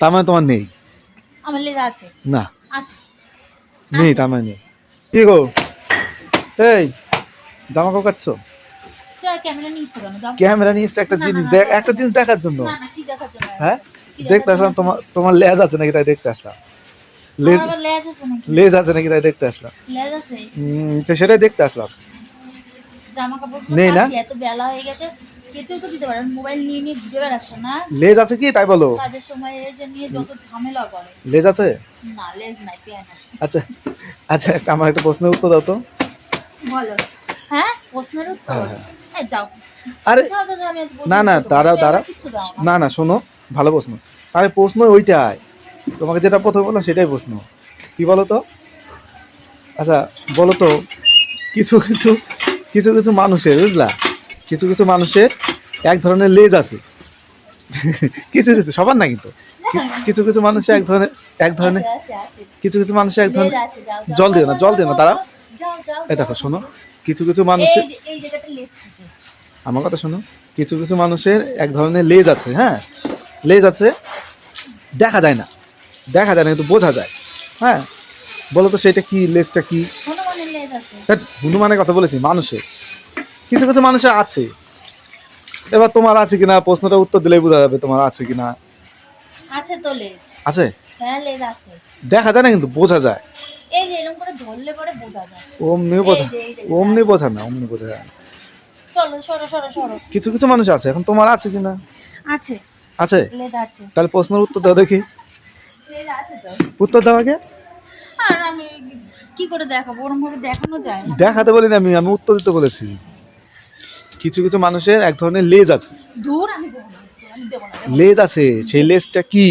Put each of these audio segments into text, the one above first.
তার মানে তোমার নেই? আমার লেজ আছে। না। আছে। নেই তার মানে নেই। কি গো? এই জামা কাপড় ক্যামেরা নিয়ে একটা জিনিস দেখ একটা জিনিস দেখার জন্য। হ্যাঁ? দেখতে আসলাম তোমার তোমার লেজ আছে নাকি তাই দেখতে আসলাম। লেজ লেজ আছে নাকি? তাই দেখতে আসলাম। তো সেটাই দেখতে আসলাম। জামা কাপড় নেই না? এত বেলা হয়ে গেছে। কেচেও তো দিতে পারেন মোবাইল নিয়ে নিয়ে ঘুরে বেড়াচ্ছে না। লেজ আছে কি? তাই বলো। কাজের সময় এসে নিয়ে যত ঝামেলা করে। লেজ আছে? না লেজ নাই পেয়ে না আচ্ছা আচ্ছা আমার একটা প্রশ্নের উত্তর দাও তো। বলো। হ্যাঁ প্রশ্নের উত্তর? হ্যাঁ, হ্যাঁ। যাও। আরে না না দাঁড়াও দাঁড়াও। না না শোনো ভালো প্রশ্ন। আরে প্রশ্ন ওইটাই। তোমাকে যেটা প্রথমে বললাম সেটাই প্রশ্ন। কি বলো তো? আচ্ছা বলো তো কিছু কিছু কিছু কিছু মানুষের বুঝলা? কিছু কিছু মানুষের এক ধরনের লেজ আছে। কিছু কিছু সবার না কিন্তু। কিছু কিছু মানুষের এক ধরনের এক ধরনের। কিছু কিছু মানুষের এক ধরনের জল দিও না জল দিও না যাও, যাও, দেখো শোনো। কিছু কিছু মানুষের আমার কথা শোনো। কিছু কিছু মানুষের এক ধরনের লেজ আছে হ্যাঁ? লেজ আছে দেখা যায় না। দেখা যায় না কিন্তু বোঝা যায় হ্যাঁ? বলো তো সেটা কি লেজটা কি? হনুমানের হনুমানের কথা বলেছি মানুষের। কিছু কিছু মানুষের আছে। এবার তোমার আছে কিনা? প্রশ্নটা উত্তর দিলেই বোঝা যাবে তোমার আছে কিনা। আছে তো লেজ। আছে? হ্যাঁ লেজ আছে। দেখা যায় না কিন্তু বোঝা যায়। এই যে এরকম করে ধরলে পরে বোঝা যায়। অমনি বোঝা অমনি বোঝা না অমনি বোঝা যায়। না। চলো সরো সরো সরো। কিছু কিছু মানুষ আছে এখন তোমার আছে কিনা? আছে। আছে? লেজ আছে। তাহলে প্রশ্নের উত্তর দাও দেখি। লেজ আছে তো। উত্তর দাও আগে। আর আমি কি করে দেখাবো? ওরকম ভাবে দেখানো যায় না। দেখাতে বলিনি আমি আমি উত্তর দিতে বলেছি। কিছু কিছু মানুষের এক ধরনের লেজ আছে। দূর আমি দেবো না আমি দেবো না দেবো না। লেজ আছে সেই লেজটা কি?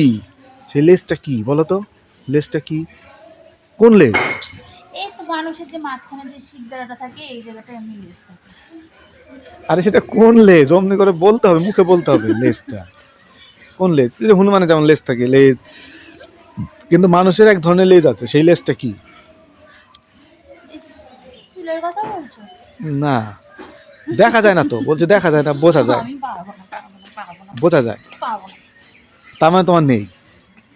সেই লেজটা কি বলো তো? লেজটা কি? কোন লেজ এই তো মানুষের যে মাঝখানে যে শিকদারাটা থাকে এই জায়গাটা এমনি লেজ থাকে। আরে সেটা কোন লেজ অমনি করে বলতে হবে মুখে বলতে হবে লেজটা কোন লেজ এই যে হনুমানে যেমন লেজ থাকে লেজ কিন্তু মানুষের এক ধরনের লেজ আছে সেই লেজটা কি? চুলের কথা বলছো? না। দেখা যায় না তো বলছে দেখা যায় না বোঝা যায়। বোঝা যায়। তার মানে তোমার নেই?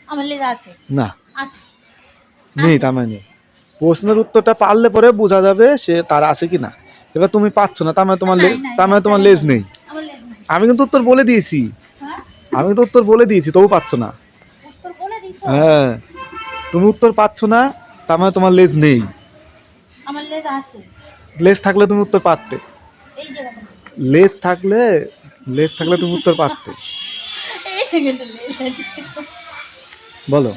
আমার লেজ আছে। না। নেই তার মানে নেই। প্রশ্নের উত্তরটা পারলে পরে বোঝা যাবে সে তার আছে কি না এবার তুমি পাচ্ছ না তার মানে তোমার তার মানে তোমার লেজ নেই আমি কিন্তু উত্তর বলে দিয়েছি। হ্যাঁ? আমি কিন্তু উত্তর বলে দিয়েছি তবু পাচ্ছ না। হ্যাঁ। তুমি উত্তর পাচ্ছ না তার মানে তোমার লেজ নেই। লেজ থাকলে তুমি উত্তর পারতে। লেজ থাকলে লেজ থাকলে তুমি উত্তর পারতে। বলো।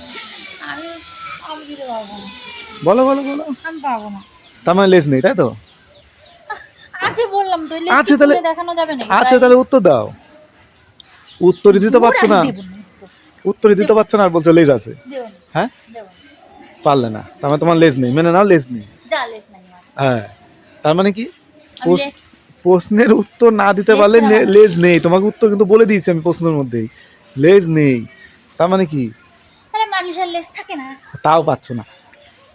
বলো বলো বলো। আমি পারব না তার মানে লেস নেই তাই তো? আছে বললাম তো আছে তাহলে- দেখানো যাবে না আছে তাহলে উত্তর দাও। উত্তরই দিতে পারছ না। উত্তরই দিতে পারছ না আর বলছো লেজ আছে। হ্যাঁ? পারলে না। তার মানে তোমার লেজ নেই। মেনে নাও লেজ নেই। হ্যাঁ। তার মানে কি? প্রশ্নের উত্তর না দিতে পারলে লেজ নেই। তোমাকে উত্তর কিন্তু বলে দিয়েছি আমি প্রশ্নের মধ্যেই। লেজ নেই। তার মানে কি? মানুষের লেজ থাকে না। তাও পাচ্ছ না।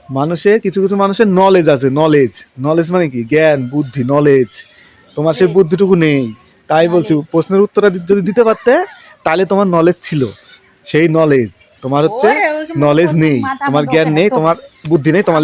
মানুষের কিছু কিছু মানুষের নলেজ আছে নলেজ নলেজ মানে কি? জ্ঞান বুদ্ধি নলেজ তোমার সেই বুদ্ধিটুকু নেই। তাই বলছি প্রশ্নের উত্তরটা যদি দিতে পারতে তাহলে তোমার নলেজ ছিল। সেই নলেজ তোমার হচ্ছে নলেজ নেই। তোমার জ্ঞান নেই তোমার বুদ্ধি নেই তোমার